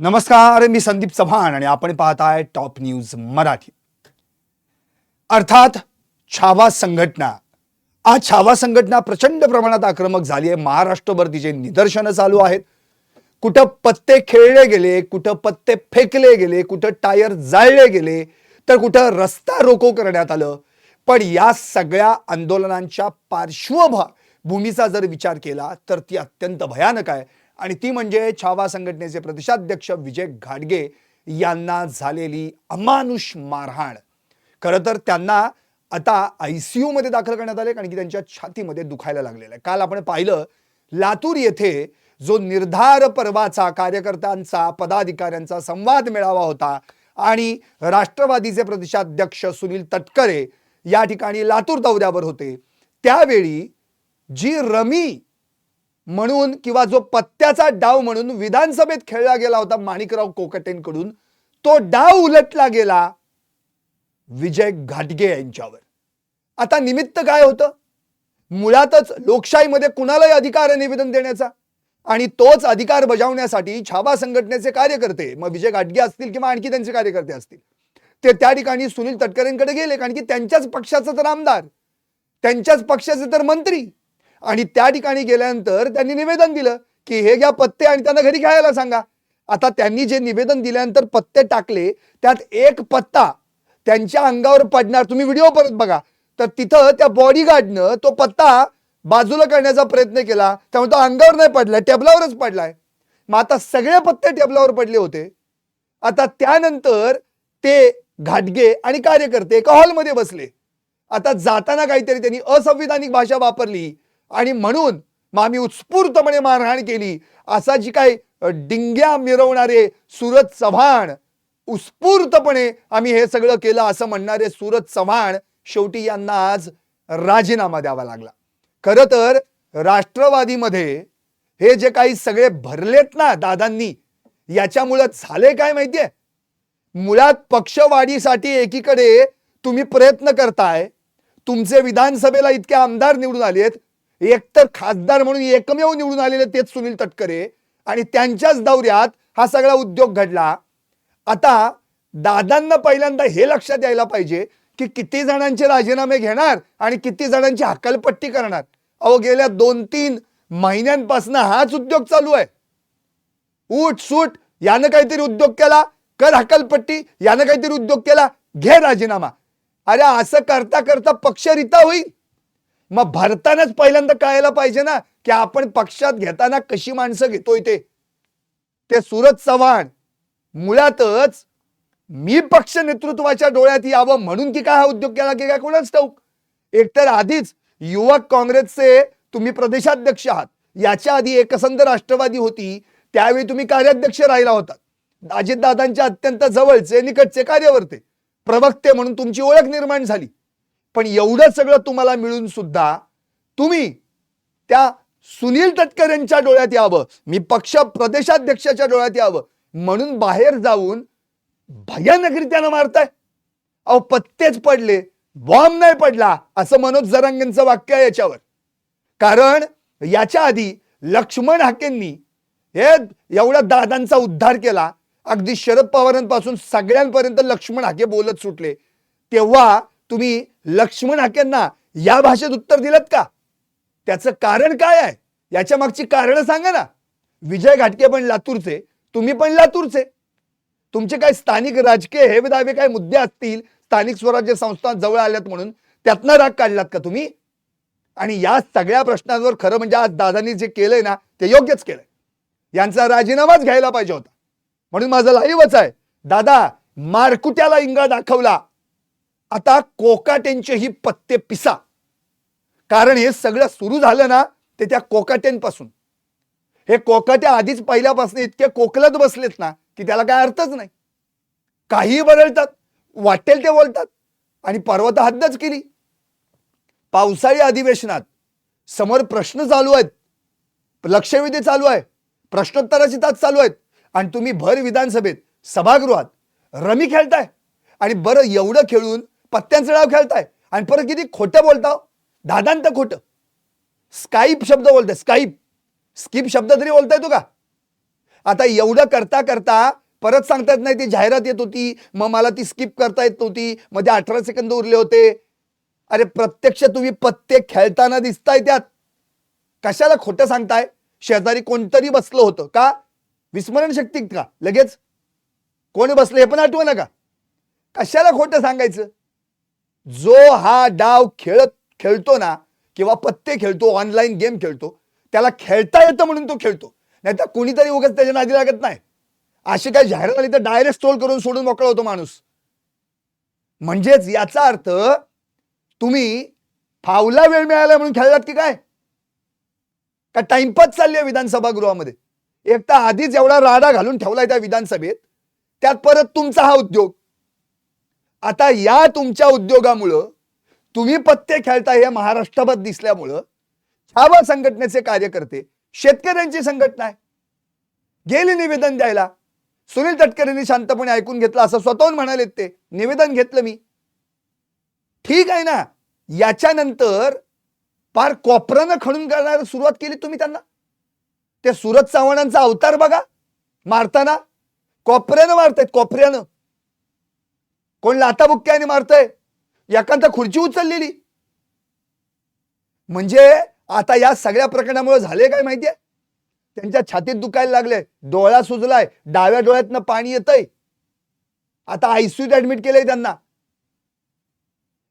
नमस्कार मी संदीप चव्हाण आणि आपण पाहत आहे टॉप न्यूज मराठी. अर्थात छावा संघटना. आज छावा संघटना प्रचंड प्रमाणात आक्रमक झाली आहे. महाराष्ट्रभर तिचे निदर्शनं चालू आहेत. कुठं पत्ते खेळले गेले कुठं पत्ते फेकले गेले कुठं टायर जाळले गेले तर कुठं रस्ता रोको करण्यात आलं. पण या सगळ्या आंदोलनांच्या पार्श्वभा भूमीचा जर विचार केला तर ती अत्यंत भयानक आहे. आणि ती म्हणजे छावा संघटनेचे प्रदेशाध्यक्ष विजय घाडगे यांना झालेली अमानुष मारहाण. खरं तर त्यांना आता आय सी मध्ये दाखल करण्यात आले कारण की त्यांच्या छातीमध्ये दुखायला लागलेलं आहे. काल आपण पाहिलं लातूर येथे जो निर्धार पर्वाचा कार्यकर्त्यांचा पदाधिकाऱ्यांचा संवाद मेळावा होता आणि राष्ट्रवादीचे प्रदेशाध्यक्ष सुनील तटकरे या ठिकाणी लातूर दौऱ्यावर होते. त्यावेळी जी रमी म्हणून किंवा जो पत्त्याचा डाव म्हणून विधानसभेत खेळला गेला होता माणिकराव कोकटेंकडून तो डाव उलटला गेला विजय घाटगे यांच्यावर. आता निमित्त काय होतं? मुळातच लोकशाहीमध्ये कुणालाही अधिकार आहे निवेदन देण्याचा? आणि तोच अधिकार बजावण्यासाठी छावा संघटनेचे कार्यकर्ते मग विजय घाटगे असतील किंवा आणखी त्यांचे कार्यकर्ते असतील ते त्या ठिकाणी सुनील तटकरेंकडे गेले कारण की त्यांच्याच पक्षाचं तर आमदार त्यांच्याच पक्षाचे तर मंत्री. आणि त्या ठिकाणी गेल्यानंतर त्यांनी निवेदन दिलं की हे घ्या पत्ते आणि त्यांना घरी खेळायला सांगा. आता त्यांनी जे निवेदन दिल्यानंतर पत्ते टाकले त्यात एक पत्ता त्यांच्या अंगावर पडणार. तुम्ही व्हिडिओ परत बघा. तर तिथं त्या बॉडीगार्डनं तो पत्ता बाजूला करण्याचा प्रयत्न केला. त्यामुळे तो अंगावर नाही पडलाय टेबलावरच पडलाय. मग आता सगळे पत्ते टेबलावर पडले होते. आता त्यानंतर ते घाटगे आणि कार्यकर्ते एका हॉलमध्ये बसले. आता जाताना काहीतरी त्यांनी असंविधानिक भाषा वापरली. आणि म्हणून मग आम्ही उत्स्फूर्तपणे मारहाण केली. असा जी काही डिंग्या मिरवणारे सूरज चव्हाण उत्स्फूर्तपणे आम्ही हे सगळं केलं असं म्हणणारे सूरज चव्हाण शेवटी यांना आज राजीनामा द्यावा लागला. खरं तर राष्ट्रवादीमध्ये हे जे काही सगळे भरलेत ना दादांनी याच्यामुळं झाले काय माहितीये? मुळात पक्षवाढीसाठी एकीकडे तुम्ही प्रयत्न करताय तुमचे विधानसभेला इतके आमदार निवडून आलेत एकतर खासदार म्हणून एकमेव निवडून आलेले तेच सुनील तटकरे आणि त्यांच्याच दौऱ्यात हा सगळा उद्योग घडला. आता दादांना पहिल्यांदा हे लक्षात यायला पाहिजे की किती जणांचे राजीनामे घेणार आणि किती जणांची हकलपट्टी करणार. अहो गेल्या दोन तीन महिन्यांपासून हाच उद्योग चालू आहे. उठ सूट यानं काहीतरी उद्योग केला कर हकलपट्टी यानं काहीतरी उद्योग केला घे राजीनामा. अरे असं करता करता पक्षरिता होईल. मग भरतानाच पहिल्यांदा कळायला पाहिजे ना की आपण पक्षात घेताना कशी माणसं घेतोय ते. ते सूरज चव्हाण. मुळातच मी पक्ष नेतृत्वाच्या डोळ्यात यावं म्हणून की काय हा उद्योग केला की काय कोणाच ठाऊक? एकतर आधीच युवक काँग्रेसचे तुम्ही प्रदेशाध्यक्ष आहात. याच्या आधी एकसंध राष्ट्रवादी होती त्यावेळी तुम्ही कार्याध्यक्ष राहिला होता. अजितदादांच्या अत्यंत जवळचे निकटचे कार्यवर्ते प्रवक्ते म्हणून तुमची ओळख निर्माण झाली. पण एवढं सगळं तुम्हाला मिळून सुद्धा तुम्ही त्या सुनील तटकरेंच्या डोळ्यात यावं. मी पक्ष प्रदेशाध्यक्षाच्या डोळ्यात यावं. म्हणून बाहेर जाऊन भयानकरित्यानं मारताय. अहो पत्तेच पडले. बॉम्ब नाही पडला असं मनोज जरांगेंचं वाक्य आहे याच्यावर. कारण याच्या आधी लक्ष्मण हाकेंनी हे एवढा दादांचा उद्धार केला. अगदी शरद पवारांपासून सगळ्यांपर्यंत लक्ष्मण हाके बोलत सुटले. तेव्हा तुम्ही लक्ष्मण हाकेंना या भाषेत उत्तर दिलं का? त्याचं कारण काय आहे? याच्या मागची कारणं सांगा ना. विजय घाटके पण लातूरचे तुम्ही पण लातूरचे. तुमचे काय स्थानिक राजकीय हे दावे काय मुद्दे असतील स्थानिक स्वराज्य संस्था जवळ आल्यात म्हणून त्यातनं राग काढलात का तुम्ही? आणि या सगळ्या प्रश्नांवर खरं म्हणजे आज दादांनी जे केलंय ना ते योग्यच केलंय. यांचा राजीनामाच घ्यायला पाहिजे होता. म्हणून माझं लाईवच आहे. दादा मारकुट्याला इंगा दाखवला. आता कोकाटेंचेही पत्ते पिसा. कारण हे सगळं सुरू झालं ना ते त्या कोकाटेंपासून हे कोकाटे आधीच पहिल्यापासून इतके कोकलत बसलेत ना की त्याला काय अर्थच नाही. काही बदलतात वाटेल ते बोलतात आणि पर्वत हद्दच केली. पावसाळी अधिवेशनात समोर प्रश्न चालू आहेत. लक्षवेधी चालू आहे. प्रश्नोत्तराची तास चालू आहेत. आणि तुम्ही भर विधानसभेत सभागृहात रमी खेळताय. आणि बरं एवढं खेळून पत्त्यांचं डाव खेळताय. आणि परत किती खोटं बोलताव? दादांत खोटं. स्काईप शब्द बोलताय स्काईप. स्किप शब्द तरी बोलताय तू का? आता एवढं करता करता परत सांगतात नाही ती जाहिरात येत होती. मग मला ती स्किप करता येत नव्हती. मध्ये अठरा सेकंद उरले होते. अरे प्रत्यक्ष तुम्ही पत्ते खेळताना दिसताय त्यात. कशाला खोटं सांगताय? शेजारी कोणतरी बसलं होतं का? विस्मरण शक्ती का? लगेच. कोणी बसलं हे पण आठवं नका कशाला खोटं सांगायचं? जो हा डाव खेळत खेळतो ना किंवा पत्ते खेळतो ऑनलाईन गेम खेळतो त्याला खेळता येतं म्हणून तो खेळतो. नाही तर कोणीतरी उगाच त्याच्या नादी लागत नाही. अशी काही जाहिरात आली तर डायरेक्ट स्टोल करून सोडून मोकळा होतो माणूस. म्हणजेच याचा अर्थ तुम्ही फावला वेळ मिळाला म्हणून खेळलात की काय? का टाइमपास चालली आहे विधानसभा गृहामध्ये एक तर आधीच एवढा राडा घालून ठेवलाय त्या विधानसभेत त्यात परत तुमचा हा उद्योग. आता या तुमच्या उद्योगामुळं तुम्ही पत्ते खेळता हे महाराष्ट्राभर दिसल्यामुळं छावा संघटनेचे कार्यकर्ते शेतकऱ्यांची संघटना आहे. गेली निवेदन द्यायला. सुनील तटकरेंनी शांतपणे ऐकून घेतलं असं स्वतःहून म्हणालेत ते. निवेदन घेतलं मी. ठीक आहे ना. याच्यानंतर पार कोपरानं खणून करण्याला सुरुवात केली तुम्ही त्यांना. ते सुरत चव्हाणांचा अवतार बघा. मारताना. कोपऱ्यानं मारतायत कोपऱ्यानं. कोण लाताबुक्क्याने मारतय? एकांत खुर्ची उचललेली. म्हणजे आता या सगळ्या प्रकरणामुळे झाले काय माहितीये? त्यांच्या छातीत दुखायला लागले डोळा सुजलाय. डाव्या डोळ्यातनं पाणी येतंय. आता आयसीयूत ऍडमिट केलंय त्यांना.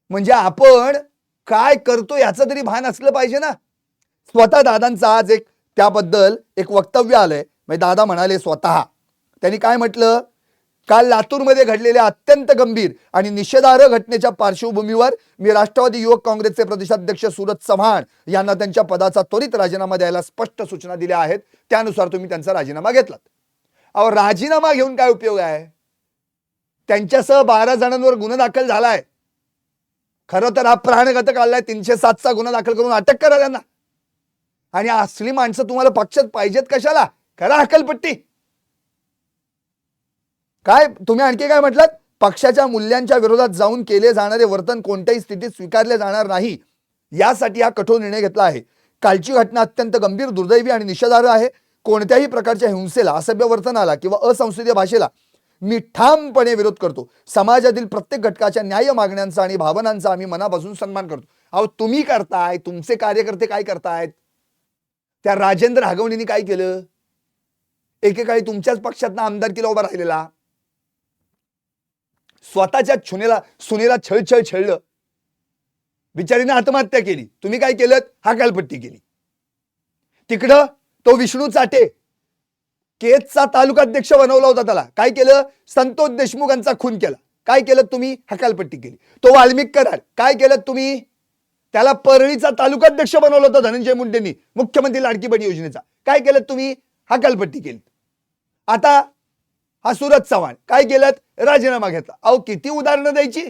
म्हणजे आपण काय करतो याचं तरी भान असलं पाहिजे ना. स्वतः दादांचं आज एक त्याबद्दल एक वक्तव्य आलंय. म्हणजे दादा म्हणाले स्वतः. त्यांनी काय म्हटलं? काल लातूरमध्ये घडलेल्या अत्यंत गंभीर आणि निषेधार्ह घटनेच्या पार्श्वभूमीवर मी राष्ट्रवादी युवक काँग्रेसचे प्रदेशाध्यक्ष सुरत चव्हाण यांना त्यांच्या पदाचा त्वरित राजीनामा द्यायला स्पष्ट सूचना दिल्या आहेत. त्यानुसार तुम्ही त्यांचा राजीनामा घेतलात. अहो राजीनामा घेऊन काय उपयोग आहे? त्यांच्यासह बारा जणांवर गुन्हा दाखल झालाय. खरं तर हा प्राणघातक आलाय तीनशे सातचा गुन्हा दाखल करून अटक करा त्यांना. आणि असली माणसं तुम्हाला पक्षात पाहिजेत कशाला? करा हकलपट्टी. काय तुम्ही आणखी काय म्हटलात? पक्षाच्या मूल्यांच्या विरोधात जाऊन केले जाणारे वर्तन कोणत्याही स्थितीत स्वीकारले जाणार नाही यासाठी हा कठोर निर्णय घेतला आहे. कालची घटना अत्यंत गंभीर दुर्दैवी आणि निषेधार्ह आहे. कोणत्याही प्रकारच्या हिंसेला असभ्य वर्तनाला किंवा असंसदीय भाषेला मी ठामपणे विरोध करतो. समाजातील प्रत्येक घटकाच्या न्याय मागण्यांचा आणि भावनांचा आम्ही मनापासून सन्मान करतो. अहो तुम्ही करताय तुमचे कार्यकर्ते काय करतायत? त्या राजेंद्र हागवणींनी काय केलं? एकेकाळी तुमच्याच पक्षातनं आमदारकीला उभा राहिलेला? स्वतःच्या छुनेला सुनेला छळछळ छळलं. बिचारीने आत्महत्या केली. तुम्ही काय केलं? हाकालपट्टी केली. तिकडं तो विष्णू चाटे केजचा तालुकाध्यक्ष बनवला होता त्याला. काय केलं? संतोष देशमुखांचा खून केला. काय केलं तुम्ही? हकालपट्टी केली. तो वाल्मिक करार काय केलं तुम्ही? त्याला परळीचा तालुकाध्यक्ष बनवलं होतं धनंजय मुंडेंनी मुख्यमंत्री लाडकी बहीण योजनेचा. काय केलं तुम्ही? हकालपट्टी केली. आता हा सुरत चव्हाण. काय केलं राजीनामा घेतला. अहो किती उदाहरणं द्यायची?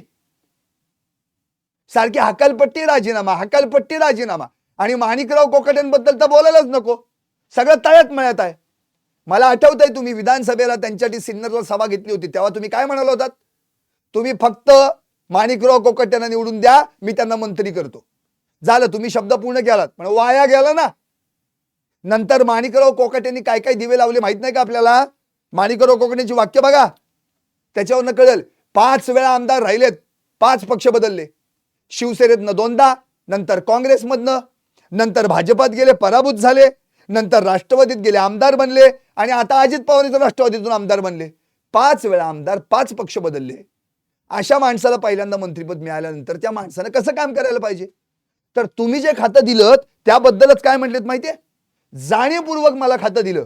सारखी हकालपट्टी राजीनामा हकालपट्टी राजीनामा. आणि माणिकराव कोकाट्यांबद्दल तर बोलायलाच नको. सगळं तळ्यात मिळत आहे. मला आठवत आहे तुम्ही विधानसभेला त्यांच्यासाठी सिन्नरला सभा घेतली होती. तेव्हा तुम्ही काय म्हणाल होतात? तुम्ही फक्त माणिकराव कोकट्यांना निवडून द्या मी त्यांना मंत्री करतो. झालं तुम्ही शब्द पूर्ण केलात. पण वाया गेला ना. नंतर माणिकराव कोकटेंनी काय काय दिवे लावले माहीत नाही का आपल्याला? माणिकराव कोकणेची वाक्य बघा. त्याच्यावरनं कळेल पाच वेळा आमदार राहिलेत पाच पक्ष बदलले. शिवसेनेतनं दोनदा नंतर काँग्रेसमधनं नंतर भाजपात गेले पराभूत झाले नंतर राष्ट्रवादीत गेले आमदार बनले आणि आता अजित पवार इथं राष्ट्रवादीतून आमदार बनले. पाच वेळा आमदार पाच पक्ष बदलले. अशा माणसाला पहिल्यांदा मंत्रीपद मिळाल्यानंतर त्या माणसानं कसं काम करायला पाहिजे? तर तुम्ही जे खातं दिलं त्याबद्दलच काय म्हटलेत माहितीये? जाणीवपूर्वक मला खातं दिलं.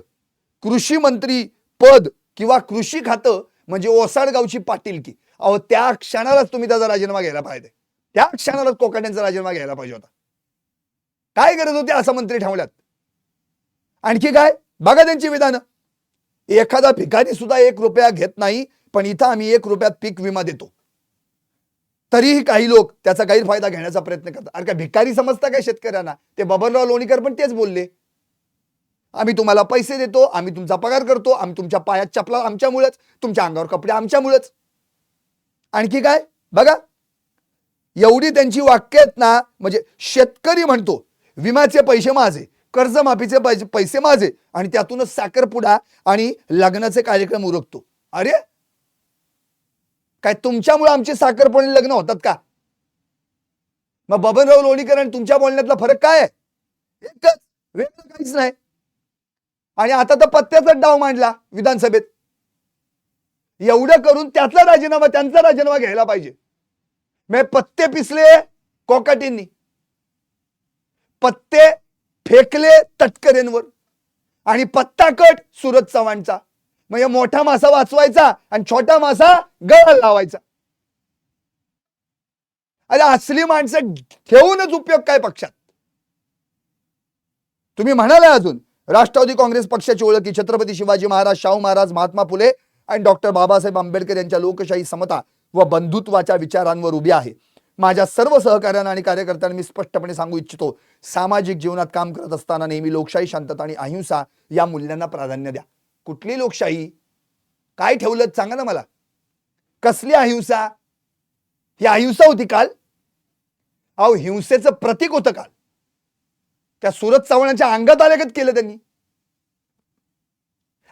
कृषी मंत्री पद किंवा कृषी खातं म्हणजे ओसाडगावची पाटीलकी. अहो त्या क्षणालाच तुम्ही त्याचा राजीनामा घ्यायला पाहिजे. त्या क्षणालाच कोकाट्यांचा राजीनामा घ्यायला पाहिजे होता. काय गरज होती असं मंत्री ठेवल्यात आणखी काय? बघा त्यांची विधानं. एखादा भिकारी सुद्धा एक रुपया घेत नाही पण इथं आम्ही एक रुपयात पीक विमा देतो. तरीही काही लोक त्याचा गैरफायदा घेण्याचा प्रयत्न करतात. अरे का भिकारी समजता काय शेतकऱ्यांना? ते बबनराव लोणीकर पण तेच बोलले. आम्ही तुम्हाला पैसे देतो आम्ही तुमचा पगार करतो आम्ही तुमच्या पायात चपला आमच्यामुळेच तुमच्या अंगावर कपडे आमच्यामुळेच. आणखी काय? बघा. एवढी त्यांची वाक्य आहेत ना म्हणजे शेतकरी म्हणतो विम्याचे पैसे माझे कर्जमाफीचे पैसे पैसे माझे आणि त्यातूनच साखरपुडा आणि लग्नाचे कार्यक्रम उरकतो. अरे? काय तुमच्यामुळे आमचे साखरपुडे लग्न होतात का? मग बबनराव लोणीकर आणि तुमच्या बोलण्यातला फरक काय आहे? एकच वेगळं काहीच नाही. आणि आता तर पत्त्याचाच डाव मांडला विधानसभेत. एवढं करून त्याचा राजीनामा त्यांचा राजीनामा घ्यायला पाहिजे. मी पत्ते पिसले कोकाटींनी. पत्ते फेकले तटकरेंवर. आणि पत्ता कट सुरत चव्हाणचा. म्हणजे मोठा मासा वाचवायचा आणि छोटा मासा गळ लावायचा. अरे असली माणसं ठेवूनच उपयोग काय पक्षात? तुम्ही म्हणाला अजून राष्ट्रवादी काँग्रेस पक्षाची ओळख ही छत्रपती शिवाजी महाराज शाहू महाराज महात्मा फुले आणि डॉक्टर बाबासाहेब आंबेडकर यांच्या लोकशाही समता व बंधुत्वाच्या विचारांवर उभी आहे. माझ्या सर्व सहकार्यांना आणि कार्यकर्त्यांना मी स्पष्टपणे सांगू इच्छितो सामाजिक जीवनात काम करत असताना नेहमी लोकशाही शांतता आणि अहिंसा या मूल्यांना प्राधान्य द्या. कुठली लोकशाही? काय ठेवलं सांगा ना मला. कसली अहिंसा? ही अहिंसा होती काल? अहो हिंसेचं प्रतीक होतं काल. त्या सुरत चव्हाणांच्या अंगात आल्यागत केलं त्यांनी.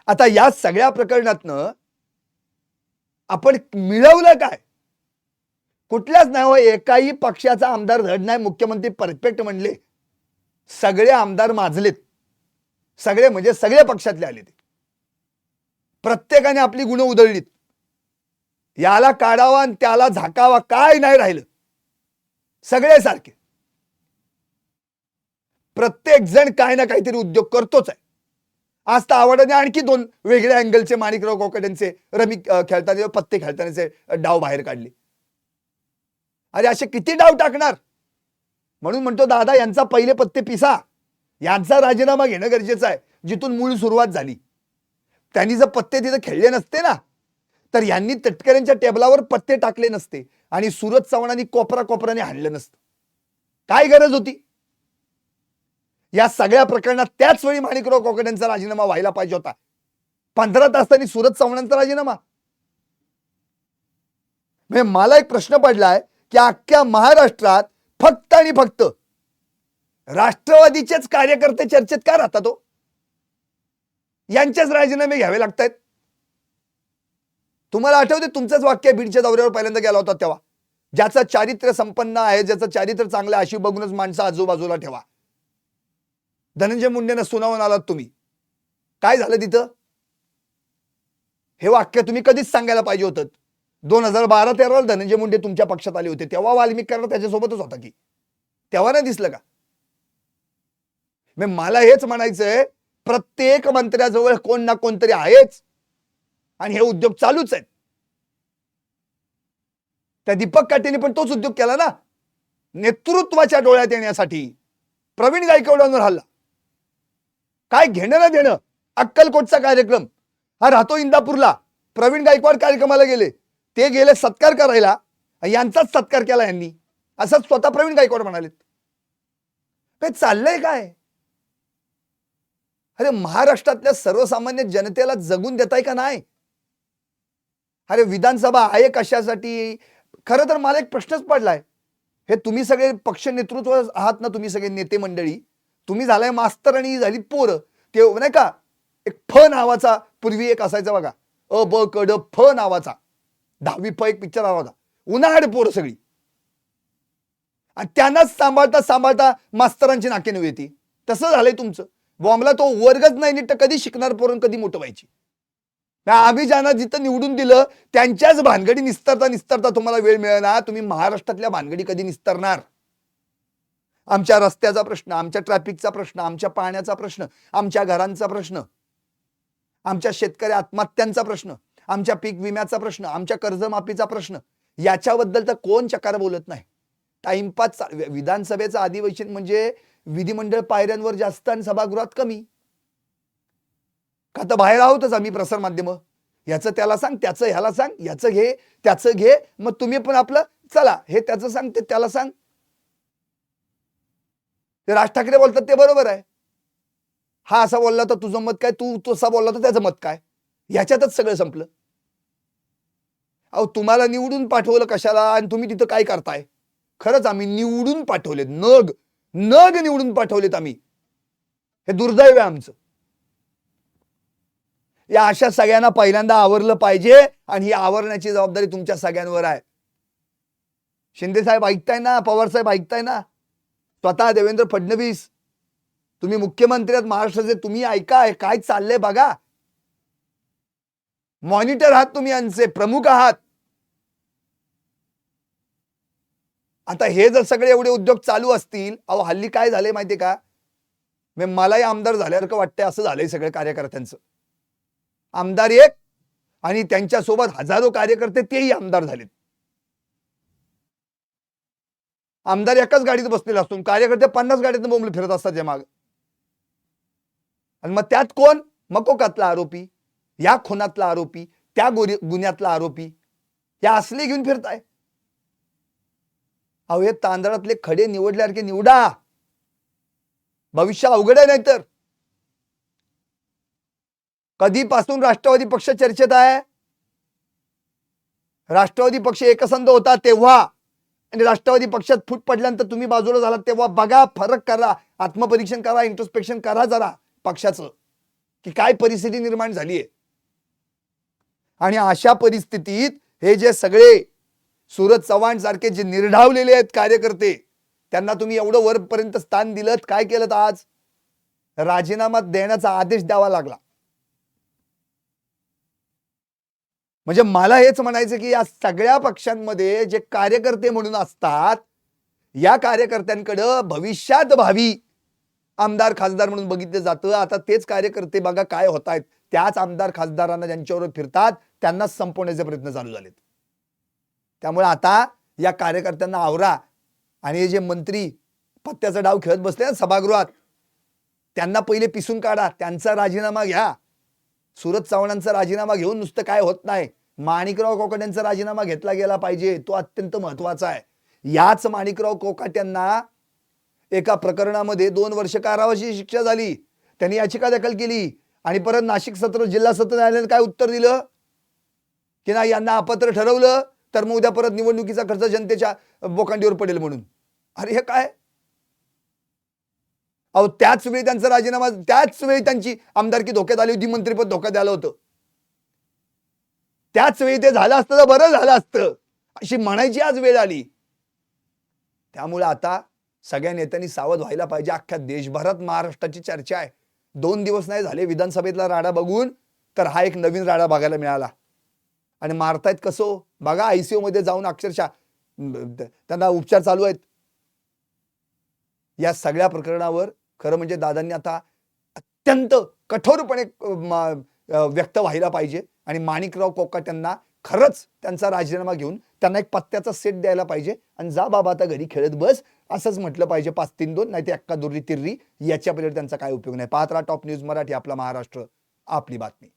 आता या सगळ्या प्रकरणातनं आपण मिळवलं काय? कुठल्याच नाही हो एकाही पक्षाचा आमदार धड नाही मुख्यमंत्री परफेक्ट म्हणले. सगळे आमदार माजलेत. सगळे म्हणजे सगळ्या पक्षातले आले ते. प्रत्येकाने आपली गुण उधळलीत. याला काढावा आणि त्याला झाकावा काय नाही राहिलं. सगळे सारखे. प्रत्येक जण काही ना काहीतरी उद्योग करतोच आहे. आज तर आवडने आणखी दोन वेगळ्या अँगलचे माणिकराव कोकड्यांचे रमी खेळताना पत्ते खेळतानाचे डाव बाहेर काढले. अरे असे किती डाव टाकणार? म्हणून म्हणतो दादा यांचा पहिले पत्ते पिसा. यांचा राजीनामा घेणं गरजेचं आहे. जिथून मूळ सुरुवात झाली. त्यांनी जर पत्ते तिथे खेळले नसते ना तर यांनी तटकऱ्यांच्या टेबलावर पत्ते टाकले नसते आणि सुरत चव्हाणांनी कोपरा कोपराने हाणलं नसतं. काय गरज होती? या सगळ्या प्रकरणात त्याच वेळी माणिकराव कोकड्यांचा राजीनामा व्हायला पाहिजे होता. पंधरा तासांनी सुरत चव्हाणांचा राजीनामा. म्हणजे मला एक प्रश्न पडलाय की अख्ख्या महाराष्ट्रात फक्त आणि फक्त राष्ट्रवादीचेच कार्यकर्ते चर्चेत का राहतात तो यांचेच राजीनामे घ्यावे लागतायत. तुम्हाला आठवते तुमचंच वाक्य बीडच्या दौऱ्यावर पहिल्यांदा गेला होता तेव्हा. ज्याचं चारित्र्य संपन्न आहे ज्याचं चारित्र्य चांगलं आहे, अशी बघूनच माणसं आजूबाजूला ठेवा. धनंजय मुंडेंना सुनावून आलात तुम्ही. काय झालं तिथं? हे वाक्य तुम्ही कधीच सांगायला पाहिजे होतं. दोन हजार बारा तेराला धनंजय मुंडे तुमच्या पक्षात आले होते. तेव्हा वाल्मिक त्याच्यासोबतच होता की. तेव्हा नाही दिसलं का? मग मला हेच म्हणायचंय प्रत्येक मंत्र्याजवळ कोण ना कोणतरी आहेच. आणि हे उद्योग चालूच आहेत. त्या दीपक काटेने पण तोच उद्योग केला ना. नेतृत्वाच्या डोळ्यात येण्यासाठी प्रवीण गायकवाडांवर हल्ला. काय घेणं ना देणं? अक्कलकोटचा कार्यक्रम. हा राहतो इंदापूरला. प्रवीण गायकवाड कार्यक्रमाला गेले. ते गेले सत्कार करायला. यांचाच सत्कार केला यांनी. असंच स्वतः प्रवीण गायकवाड म्हणाले काय चाललंय काय? अरे महाराष्ट्रातल्या सर्वसामान्य जनतेला जगून देताय का नाही? अरे विधानसभा आहे कशासाठी? खरं तर मला एक प्रश्नच पडलाय. हे तुम्ही सगळे पक्ष नेतृत्व आहात ना तुम्ही सगळे नेते मंडळी? तुम्ही झालाय मास्तर आणि ही झाली पोरं. ते नाही का एक फ नावाचा पूर्वी एक असायचा बघा. अ ब क ड फ नावाचा. दहावी फ एक पिक्चर आला होता. उन्हाळ पोरं सगळी. आणि त्यांनाच सांभाळता सांभाळता मास्तरांची नाके नवी येते. तसं झालंय तुमचं. बॉम्बला तो वर्गच नाही नीट कधी शिकणार पोरण कधी मोठं व्हायची. आम्ही ज्यांना जिथं निवडून दिलं त्यांच्याच भानगडी निस्तरता निस्तरता तुम्हाला वेळ मिळणार तुम्ही महाराष्ट्रातल्या भानगडी कधी निस्तरणार? आमच्या रस्त्याचा प्रश्न आमच्या ट्रॅफिकचा प्रश्न आमच्या पाण्याचा प्रश्न आमच्या घरांचा प्रश्न आमच्या शेतकरी आत्महत्यांचा प्रश्न आमच्या पीक विम्याचा प्रश्न आमच्या कर्जमाफीचा प्रश्न याच्याबद्दल तर कोण चकार बोलत नाही. टाइमपास विधानसभेचं अधिवेशन म्हणजे विधिमंडळ पायऱ्यांवर जास्त आणि सभागृहात कमी. का तर बाहेर आहोतच आम्ही प्रसार माध्यम. याचं त्याला सांग त्याचं ह्याला सांग याचं घे त्याचं घे मग तुम्ही पण आपलं चला हे त्याचं सांग ते त्याला सांग. ते राज ठाकरे बोलतात ते बरोबर आहे. हा असा बोलला तर तुझं मत काय? तू तसा बोलला तर त्याचं मत काय? ह्याच्यातच सगळं संपलं. अहो तुम्हाला निवडून पाठवलं कशाला? आणि तुम्ही तिथं काय करताय? खरंच आम्ही निवडून पाठवलेत. नग नग निवडून पाठवलेत आम्ही. हे दुर्दैव आहे आमचं. या अशा सगळ्यांना पहिल्यांदा आवरलं पाहिजे आणि ही आवरण्याची जबाबदारी तुमच्या सगळ्यांवर आहे. शिंदे साहेब ऐकताय ना? पवार साहेब ऐकताय ना? स्वतः देवेंद्र फडणवीस तुम्ही मुख्यमंत्री आहात महाराष्ट्राचे तुम्ही ऐका काय चाललंय बघा. मॉनिटर आहात तुम्ही यांचे प्रमुख आहात. आता हे जर सगळे एवढे उद्योग चालू असतील अहो हल्ली काय झालंय माहितीये का? मलाही आमदार झाल्यासारखं वाटतंय असं झालंय सगळ्या कार्यकर्त्यांचं. आमदार एक आणि त्यांच्यासोबत हजारो कार्यकर्ते तेही आमदार झालेत. आमदार एकाच गाडीत बसलेला असतो. कार्यकर्ते पन्नास गाडीत बोंबले फिरत असतात या माग. आणि मग त्यात कोण? मकोकातला आरोपी या खुनातला आरोपी त्या गोरी गुन्ह्यातला आरोपी या असले घेऊन फिरताय. अहो हे तांदळातले खडे निवडल्यासारखे निवडा. भविष्य अवघड आहे नाहीतर. कधीपासून राष्ट्रवादी पक्ष चर्चेत आहे? राष्ट्रवादी पक्ष एकसंध होता तेव्हा. आणि राष्ट्रवादी पक्षात फूट पडल्यानंतर तुम्ही बाजूला झालात तेव्हा बघा फरक करा. आत्मपरीक्षण करा इंट्रोस्पेक्शन करा जरा पक्षाचं. की काय परिस्थिती निर्माण झाली आहे आणि अशा परिस्थितीत हे जे सगळे सूरज चव्हाण सारखे जे निर्ढावलेले आहेत कार्यकर्ते त्यांना तुम्ही एवढं वरपर्यंत स्थान दिलं काय केलं आज? राजीनामा देण्याचा आदेश द्यावा लागला. म्हणजे मला हेच म्हणायचं की या सगळ्या पक्षांमध्ये जे कार्यकर्ते म्हणून असतात या कार्यकर्त्यांकडं भविष्यात भावी आमदार खासदार म्हणून बघितलं जातं. आता तेच कार्यकर्ते बघा काय होत आहेत त्याच आमदार खासदारांना ज्यांच्यावर फिरतात त्यांनाच संपवण्याचे प्रयत्न चालू झालेत. त्यामुळे आता या कार्यकर्त्यांना आवरा आणि हे जे मंत्री पत्त्याचा डाव खेळत बसले सभागृहात त्यांना पहिले पिसून काढा त्यांचा राजीनामा घ्या. सुरत चव्हाणांचा राजीनामा घेऊन नुसतं काय होत नाही. माणिकराव कोकाट यांचा राजीनामा घेतला गेला पाहिजे. तो अत्यंत महत्त्वाचा आहे. याच माणिकराव कोकाट यांना एका प्रकरणामध्ये दोन वर्ष कारावाची शिक्षा झाली. त्यांनी याचिका दाखल केली. आणि परत नाशिक सत्र जिल्हा सत्र न्यायालयाने काय उत्तर दिलं? की नाही यांना अपात्र ठरवलं तर मग उद्या परत निवडणुकीचा खर्च जनतेच्या बोकांडीवर पडेल म्हणून. अरे हे काय? अहो त्याच वेळी त्यांचा राजीनामा त्याच वेळी त्यांची आमदारकी धोक्यात आली होती मंत्रीपद धोक्यात आलं होतं. त्याच वेळी ते झालं असतं तर बरं झालं असतं. अशी म्हणायची आज वेळ आली. त्यामुळे आता सगळ्या नेत्यांनी सावध व्हायला पाहिजे. अख्ख्या देशभरात महाराष्ट्राची चर्चा आहे. दोन दिवस नाही झाले विधानसभेतला राडा बघून तर हा एक नवीन राडा बघायला मिळाला. आणि मारतायत कसो हो? बघा आयसीयू मध्ये जाऊन अक्षरशः त्यांना उपचार चालू आहेत. या सगळ्या प्रकरणावर खरं म्हणजे दादांनी आता अत्यंत कठोरपणे व्यक्त व्हायला पाहिजे. आणि माणिकराव कोकाट यांना खरंच त्यांचा राजीनामा घेऊन त्यांना एक पत्त्याचा सेट द्यायला पाहिजे. आणि जा बाबा आता घरी खेळत बस असंच म्हटलं पाहिजे पाच तीन दोन नाही ते अक्का दुर्री तिर्री याच्या पलीकडे त्यांचा काय उपयोग नाही. पाहत राहा टॉप न्यूज मराठी आपला महाराष्ट्र आपली बातमी.